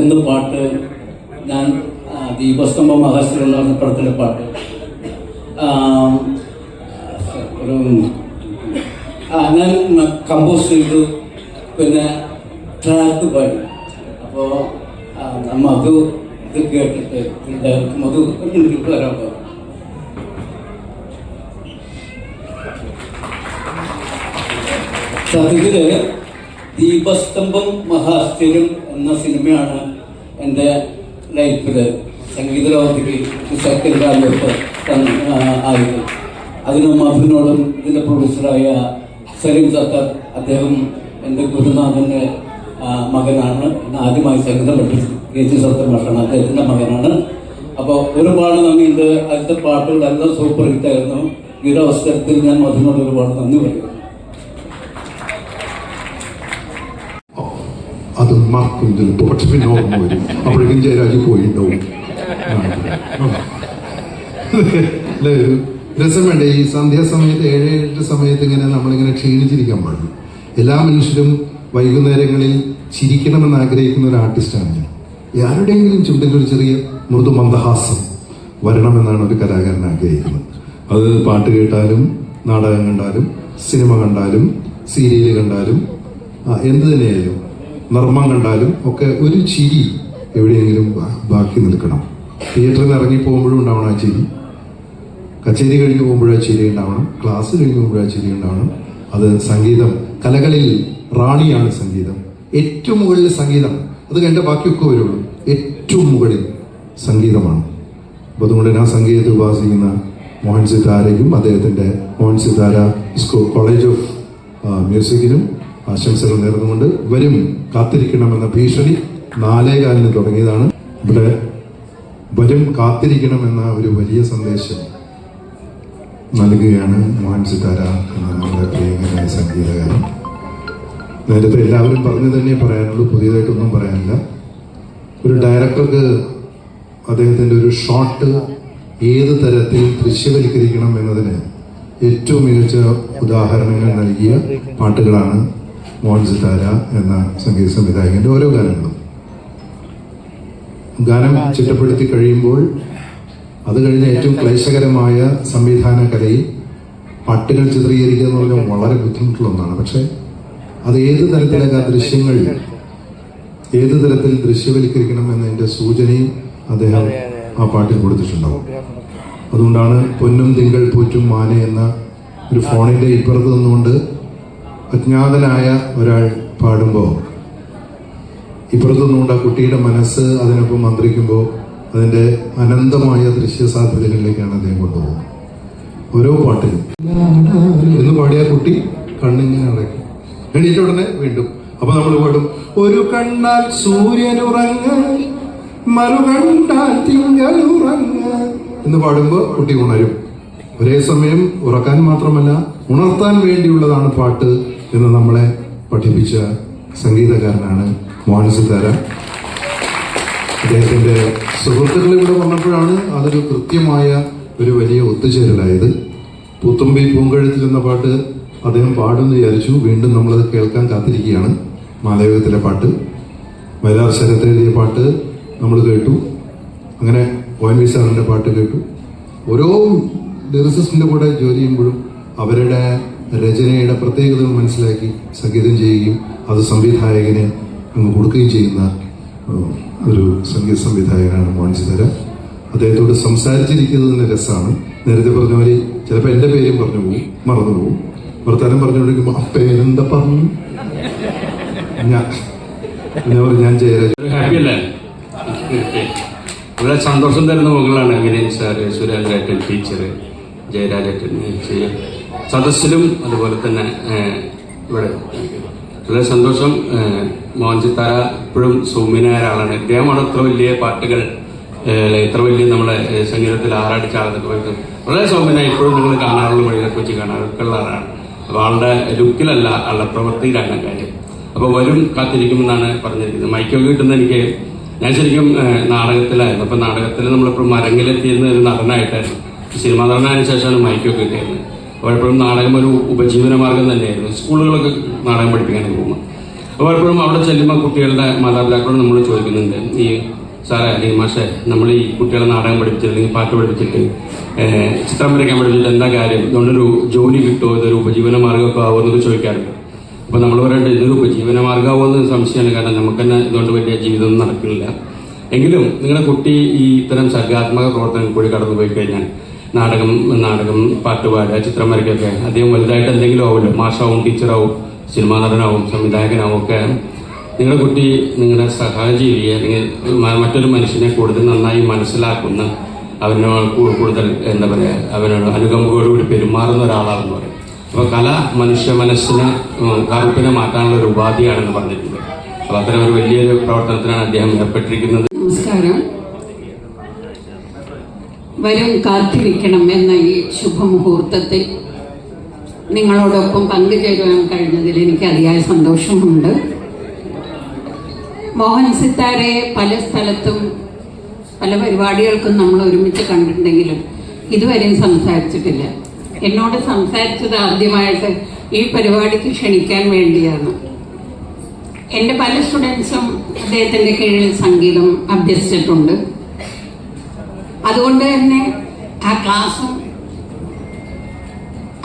എന്ന പാട്ട് ഞാൻ ദീപസ്തംഭ മഹാശ്രീയുള്ള എന്ന പടത്തിലെ പാട്ട്. ഒരു ഞാൻ കമ്പോസ് ചെയ്തു പിന്നെ ട്രാക്ക് പാടി. അപ്പോൾ മധു ഇത് കേട്ടിട്ട് മധു ഒരു വരാൻ പോകും സത്യത്തിൽ ദീപസ്തംഭം മഹാശ്ചര്യം എന്ന സിനിമയാണ് എന്റെ ലൈഫിൽ സംഗീത ലോകത്തേക്ക് ശക്തി കാലത്ത് ആയത്. അതിന് മധുവിനോടും ഇതിന്റെ പ്രൊഡ്യൂസറായ സലീം സത്തർ അദ്ദേഹം എന്റെ ഗുരുനാഥന്റെ മകനാണ്. ആദ്യമായി സംഗീതം പഠിപ്പിച്ചത് കെ ജി സത്തർ മാഷാണ് അദ്ദേഹത്തിന്റെ മകനാണ്. അപ്പോൾ ഒരുപാട് നന്ദിയുണ്ട്. അടുത്ത പാട്ടുകളെല്ലാം സൂപ്പർ ഹിറ്റായിരുന്നു ഈ ഒരു അവസരത്തിൽ ഞാൻ മധുനോട് ഒരുപാട് നന്ദി പറയുന്നു. പക്ഷെ പിന്നെ ഓർമ്മ വരും. അപ്പോഴേക്കും ജയരാജ് ഒരു രസം വേണ്ടേ? ഈ സന്ധ്യാസമയത്ത് ഏഴ് എട്ട് സമയത്ത് ഇങ്ങനെ നമ്മളിങ്ങനെ ക്ഷീണിച്ചിരിക്കാൻ പാടില്ല. എല്ലാ മനുഷ്യരും വൈകുന്നേരങ്ങളിൽ ചിരിക്കണമെന്ന് ആഗ്രഹിക്കുന്ന ഒരു ആർട്ടിസ്റ്റാണ് ഞാൻ. ആരുടെയെങ്കിലും ചുണ്ടിൽ ഒരു ചെറിയ മൃദു മന്ദഹാസം വരണമെന്നാണ് ഒരു കലാകാരൻ ആഗ്രഹിക്കുന്നത്. അത് പാട്ട് കേട്ടാലും നാടകം കണ്ടാലും സിനിമ കണ്ടാലും സീരിയൽ കണ്ടാലും എന്ത് തന്നെയായാലും നർമ്മം കണ്ടാലും ഒക്കെ ഒരു ചിരി എവിടെയെങ്കിലും ബാക്കി നിൽക്കണം. തിയേറ്ററിൽ ഇറങ്ങി പോകുമ്പോഴും ഉണ്ടാവണം ആ ചിരി. കച്ചേരി കഴിഞ്ഞ് പോകുമ്പോഴാ ചിരി ഉണ്ടാവണം. ക്ലാസ് കഴിഞ്ഞ് പോകുമ്പോഴാ ചിരി ഉണ്ടാവണം. അത് സംഗീതം. കലകളിൽ റാണിയാണ് സംഗീതം. ഏറ്റവും മുകളിൽ സംഗീതം. അത് കഴിഞ്ഞ ബാക്കിയൊക്കെ വരുള്ളൂ. ഏറ്റവും മുകളിൽ സംഗീതമാണ്. അപ്പോൾ അതുകൊണ്ട് ഞാൻ സംഗീതത്തെ ഉപാസിക്കുന്ന മോഹൻ സിതാരയ്ക്കും അദ്ദേഹത്തിന്റെ Mohan Sithara school college of മ്യൂസിക്കിനും ആശംസകൾ നേർന്നുകൊണ്ട് വരും കാത്തിരിക്കണമെന്ന ഭീഷണി നാലേകാലിന് തുടങ്ങിയതാണ്. ഇവിടെ വരും കാത്തിരിക്കണമെന്ന ഒരു വലിയ സന്ദേശം നൽകുകയാണ് മോഹൻ സിതാര എന്ന നമ്മുടെ പ്രിയങ്കരായ സംഗീതകാരൻ. നേരത്തെ എല്ലാവരും പറഞ്ഞു തന്നെ പറയാനുള്ളൂ പുതിയതായിട്ടൊന്നും പറയാനില്ല. ഒരു ഡയറക്ടർക്ക് അദ്ദേഹത്തിന്റെ ഒരു ഷോട്ട് ഏത് തരത്തിൽ ദൃശ്യവൽക്കരിക്കണം എന്നതിന് ഏറ്റവും മികച്ച ഉദാഹരണങ്ങൾ നൽകിയ പാട്ടുകളാണ് മോഹൻ സിതാര എന്ന സംഗീത സംവിധായകന്റെ ഓരോ ഗാനങ്ങളും. ഗാനം ചിട്ടപ്പെടുത്തി കഴിയുമ്പോൾ അത് കഴിഞ്ഞ ഏറ്റവും ക്ലേശകരമായ സംവിധാന കലയിൽ പാട്ടുകൾ ചിത്രീകരിക്കുക എന്ന് പറഞ്ഞാൽ വളരെ ബുദ്ധിമുട്ടുള്ള ഒന്നാണ്. പക്ഷെ അത് ഏത് തരത്തിലൊക്കെ ദൃശ്യങ്ങൾ ഏത് തരത്തിൽ ദൃശ്യവൽക്കരിക്കണം എന്നതിന്റെ സൂചനയും അദ്ദേഹം ആ പാട്ടിൽ കൊടുത്തിട്ടുണ്ടാവും. അതുകൊണ്ടാണ് പൊന്നും തിങ്കൾ പൂറ്റും മാന എന്ന ഒരു ഫോണിന്റെ ഇപ്പുറത്ത് നിന്നുകൊണ്ട് അജ്ഞാതനായ ഒരാൾ പാടുമ്പോൾ ഇപ്പുറത്തു നിന്നുകൊണ്ട് ആ കുട്ടിയുടെ മനസ്സ് അതിനൊപ്പം മന്ത്രിക്കുമ്പോൾ അതിന്റെ അനന്തമായ ദൃശ്യ സാധ്യതകളിലേക്കാണ് അദ്ദേഹം കൊണ്ടുപോകുന്നത്. ഓരോ പാട്ടിലും. എന്ന് പാടിയ കുട്ടി കണ്ണിങ്ങനെ അടയ്ക്കും എണീറ്റ ഉടനെ വീണ്ടും. അപ്പൊ നമ്മൾ പാടും ഒരു കണ്ണാൽ സൂര്യൻ ഉറങ്ങ മറുകണ്ടാൽ തിങ്കൾ എന്ന് പാടുമ്പോൾ കുട്ടി ഉണരും. ഒരേ സമയം ഉറക്കാൻ മാത്രമല്ല ഉണർത്താൻ വേണ്ടിയുള്ളതാണ് പാട്ട്. എന്ന് നമ്മളെ പഠിപ്പിച്ച സംഗീതകാരനാണ് മോഹൻ അദ്ദേഹത്തിന്റെ സുഹൃത്തുക്കൾ ഇവിടെ വന്നപ്പോഴാണ് അതൊരു കൃത്യമായ ഒരു വലിയ ഒത്തുചേരലായത്. പുത്തുമ്പി പൂങ്കഴുത്തിൽ എന്ന പാട്ട് അദ്ദേഹം പാടുമെന്ന് വിചാരിച്ചു. വീണ്ടും നമ്മളത് കേൾക്കാൻ കാത്തിരിക്കുകയാണ് മാലയോഗത്തിലെ പാട്ട്. വയലാർ ശരത്ത് എഴുതിയ പാട്ട് നമ്മൾ കേട്ടു. അങ്ങനെ ഒ എൻ വി സാറിന്റെ പാട്ട് കേട്ടു. ഓരോ ലിറിസിസ്റ്റിന്റെ കൂടെ ജോലി ചെയ്യുമ്പോഴും അവരുടെ രചനയുടെ പ്രത്യേകതകൾ മനസ്സിലാക്കി സംഗീതം ചെയ്യുകയും അത് സംവിധായകന് അങ്ങ് കൊടുക്കുകയും ചെയ്യുന്ന ഒരു സംഗീത സംവിധായകനാണ് മോഹൻസിധര അദ്ദേഹത്തോട് സംസാരിച്ചിരിക്കുന്നത് തന്നെ രസമാണ്. നേരത്തെ പറഞ്ഞ പോലെ ചിലപ്പോൾ എന്റെ പേരും പറഞ്ഞു പോകും മറന്നു പോകും വർത്താനം പറഞ്ഞുകൊണ്ടിരിക്കുമ്പോൾ ആ പേരെന്താ പറഞ്ഞു ഞാൻ ഞാൻ പറഞ്ഞു, ഞാൻ ജയരാജ് ഹാപ്പി സന്തോഷം തരുന്ന മുകളാണ്. വിനയൻ സാറ് സുരേന്ദ്രേട്ടൻ ടീച്ചർ ജയരാജേട്ടൻ സദസ്സിലും അതുപോലെ തന്നെ ഇവിടെ വളരെ സന്തോഷം. മോഹൻജി താര ഇപ്പോഴും സൗമ്യനായ ഒരാളാണ്. ഇദ്ദേഹമാണ് അത്ര വലിയ പാട്ടുകൾ ഇത്ര വലിയ നമ്മളെ സംഗീതത്തിൽ ആറാടിച്ച ആളെന്നൊക്കെ പറയുന്നത്. വളരെ സൗമ്യനായി ഇപ്പോഴും നിങ്ങൾ കാണാറുള്ള വഴിയിലൊക്കെ വെച്ച് കാണാറൊക്കെ ഉള്ള ആളാണ്. അപ്പൊ ആളുടെ ലുക്കിലല്ല ആളുടെ പ്രവൃത്തിയിലാണ് കാര്യം. അപ്പൊ വരും കാത്തിരിക്കുമെന്നാണ് പറഞ്ഞിരിക്കുന്നത്. മൈക്കൊക്കെ കിട്ടുന്ന എനിക്ക് ഞാൻ ശരിക്കും നാടകത്തിലായിരുന്നു. അപ്പൊ നാടകത്തിൽ നമ്മളിപ്പോൾ മരങ്ങിലെത്തിയിരുന്ന ഒരു നടനായിട്ടായിരുന്നു സിനിമാ നടനായതിനു ശേഷമാണ് മൈക്കൊക്കെ കിട്ടിയത് അപ്പോൾ എപ്പോഴും നാടകം ഒരു ഉപജീവന മാർഗം തന്നെയായിരുന്നു. സ്കൂളുകളൊക്കെ നാടകം പഠിപ്പിക്കാനൊക്കെ പോകുമ്പോൾ. അപ്പോൾ പലപ്പോഴും അവിടെ ചെല്ലുമ്പോൾ കുട്ടികളുടെ മാതാപിതാക്കളോട് നമ്മൾ ചോദിക്കുന്നുണ്ട് ഈ സാറേ ഈ മാഷെ നമ്മൾ ഈ കുട്ടികളെ നാടകം പഠിപ്പിച്ചിട്ട് അല്ലെങ്കിൽ പാട്ട് പഠിപ്പിച്ചിട്ട് ചിത്രം വരയ്ക്കാൻ പഠിപ്പിച്ചിട്ട് എന്താ കാര്യം? ഇതുകൊണ്ടൊരു ജോലി കിട്ടുമോ? ഇതൊരു ഉപജീവന മാർഗമൊക്കെ ആവുമോ എന്നൊക്കെ ചോദിക്കാറുണ്ട്. അപ്പോൾ നമ്മൾ പറയേണ്ടത് ഇതൊരു ഉപജീവന മാർഗമാവുമോ എന്ന് സംശയമാണ്. കാരണം നമുക്ക് തന്നെ ഇതുകൊണ്ട് വലിയ ജീവിതം നടക്കില്ല. എങ്കിലും നിങ്ങളുടെ കുട്ടി ഈ ഇത്തരം സർഗാത്മക പ്രവർത്തനങ്ങൾ കൂടി കടന്നു പോയി കഴിഞ്ഞാൽ നാടകം നാടകം പാട്ടുപാട് ചിത്രം വരയ്ക്കൊക്കെ അധികം വലുതായിട്ട് എന്തെങ്കിലും ആവുമല്ലോ മാഷാവും ടീച്ചറാവും സിനിമാ നടനാവും സംവിധായകനാവും ഒക്കെ. നിങ്ങളുടെ കുട്ടി നിങ്ങളുടെ സഹജീവിയെ അല്ലെങ്കിൽ മറ്റൊരു മനുഷ്യനെ കൂടുതൽ നന്നായി മനസ്സിലാക്കുന്ന അവനോട് കൂടുതൽ എന്താ പറയുക അവനോട് അനുകമ്പയോടുകൂടി പെരുമാറുന്ന ഒരാളാണെന്ന് പറയും. അപ്പോൾ കല മനുഷ്യ മനസ്സിനെ കറുപ്പിനെ മാറ്റാനുള്ള ഒരു ഉപാധിയാണെന്ന് പറഞ്ഞിട്ടുണ്ട്. അപ്പോൾ അത്തരം ഒരു വലിയൊരു പ്രവർത്തനത്തിനാണ് അദ്ദേഹം ഏർപ്പെട്ടിരിക്കുന്നത്. നമസ്കാരം. വരും കാത്തിരിക്കണം എന്ന ഈ ശുഭമുഹൂർത്തത്തിൽ നിങ്ങളോടൊപ്പം പങ്കുചേരുവാൻ കഴിഞ്ഞതിൽ എനിക്ക് അതിയായ സന്തോഷമുണ്ട്. മോഹൻ സിത്താരെ പല സ്ഥലത്തും പല പരിപാടികൾക്കും നമ്മൾ ഒരുമിച്ച് കണ്ടിട്ടുണ്ടെങ്കിലും ഇതുവരെയും സംസാരിച്ചിട്ടില്ല. എന്നോട് സംസാരിച്ചത് ആദ്യമായിട്ട് ഈ പരിപാടിക്ക് ക്ഷണിക്കാൻ വേണ്ടിയാണ്. എന്റെ പല സ്റ്റുഡൻസും അദ്ദേഹത്തിന്റെ കീഴിൽ സംഗീതം അഭ്യസിച്ചിട്ടുണ്ട്. അതുകൊണ്ട് തന്നെ ആ ക്ലാസ്സും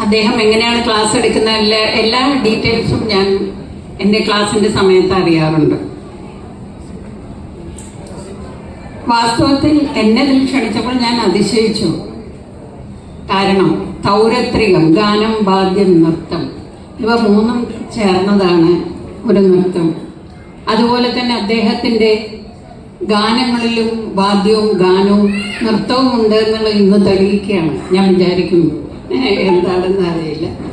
അദ്ദേഹം എങ്ങനെയാണ് ക്ലാസ് എടുക്കുന്ന എല്ലാ എല്ലാ ഡീറ്റെയിൽസും ഞാൻ എന്റെ ക്ലാസ്സിന്റെ സമയത്ത് അറിയാറുണ്ട്. വാസ്തവത്തിൽ എന്നെ ഇതിൽ ക്ഷണിച്ചപ്പോൾ ഞാൻ അതിശയിച്ചു. കാരണം തൗരത്രികം ഗാനം വാദ്യം നൃത്തം ഇവ മൂന്നും ചേർന്നതാണ് ഒരു നൃത്തം. അതുപോലെ തന്നെ അദ്ദേഹത്തിന്റെ ഗാനങ്ങളിലും വാദ്യവും ഗാനവും നൃത്തവും ഉണ്ട് എന്നുള്ളത് ഇന്ന് തെളിയിക്കുകയാണ്. ഞാൻ വിചാരിക്കുന്നു. എന്താണെന്ന് അറിയില്ല.